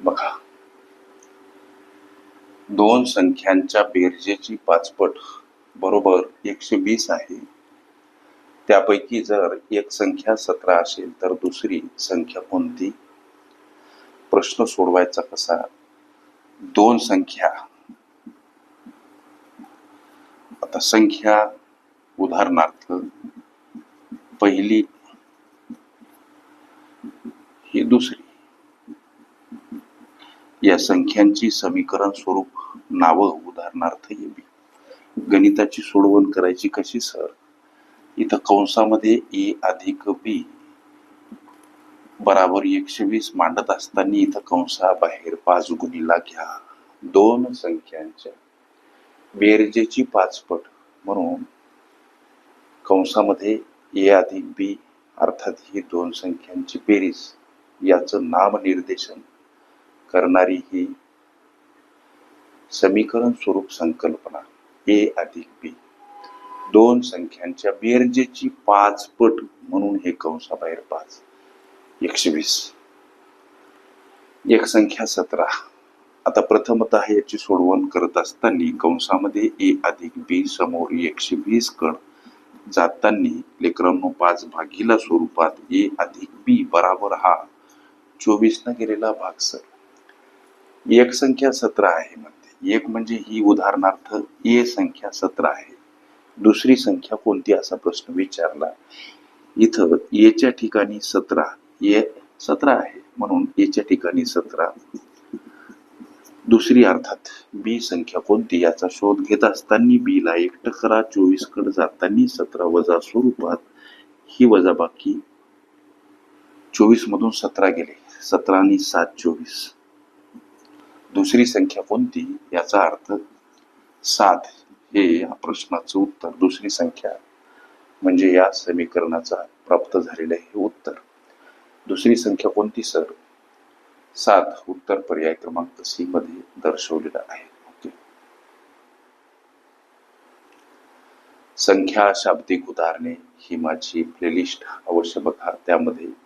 बघा. दोन संख्यांच्या बेरजेची पाचपट बरोबर एकशे वीस आहे. त्यापैकी जर एक संख्या सतरा असेल तर दुसरी संख्या कोणती? प्रश्न सोडवायचा कसा? दोन संख्या. आता संख्या उदाहरणार्थ पहिली ही दुसरी. या संख्यांची समीकरण स्वरूप नावं उदाहरणार्थ एबी गणिताची सोडवण करायची कशी सर? इथं कंसामध्ये ए अधिक बी बराबर एकशे वीस मांडत असताना इथं कंसाबाहेर पाच गुणीला घ्या. दोन संख्यांच्या बेरजेची पाचपट म्हणून कंसामध्ये ए अधिक बी अर्थात ही दोन संख्यांची बेरीज याचं नामनिर्देशन करणारी ही समीकरण स्वरूप संकल्पना ए अधिक बी दोन संख्यांच्या बेरजेची पाच पट म्हणून हे कंसाबाहेर पाच. एकशे वीस एक संख्या सतरा. आता प्रथमतः याची सोडवण करत असताना कंसामध्ये ए अधिक बी समोर एकशे वीस कड जाताना लेकरांनो पाच भागीला स्वरूपात ए अधिक बी बराबर हा चोवीस न गेलेला भाग सर एक संख्या सतरा आहे म्हणते. एक म्हणजे ही उदाहरणार्थ ए संख्या सतरा आहे. दुसरी संख्या कोणती असा प्रश्न विचारला. इथं एच्या ठिकाणी सतरा ए सतरा आहे म्हणून एच्या ठिकाणी सतरा. दुसरी अर्थात बी संख्या कोणती याचा शोध घेत असताना बी ला एक टकरा चोवीसकडे जाताना सतरा वजा स्वरूपात ही वजा बाकी चोवीस मधून सतरा गेले. सतरा आणि सात चोवीस. दुसरी संख्या कोणती? याचा अर्थ सात हे या प्रश्नाचं उत्तर. दुसरी संख्या म्हणजे या समीकरणाचा प्राप्त झालेलं हे उत्तर. दुसरी संख्या कोणती सर? सात उत्तर पर्याय क्रमांक सी मध्ये दर्शवलेला आहे. ओके. संख्या शाब्दिक उदाहरणे ही माझी प्लेलिस्ट अवश्य बघा. त्यामध्ये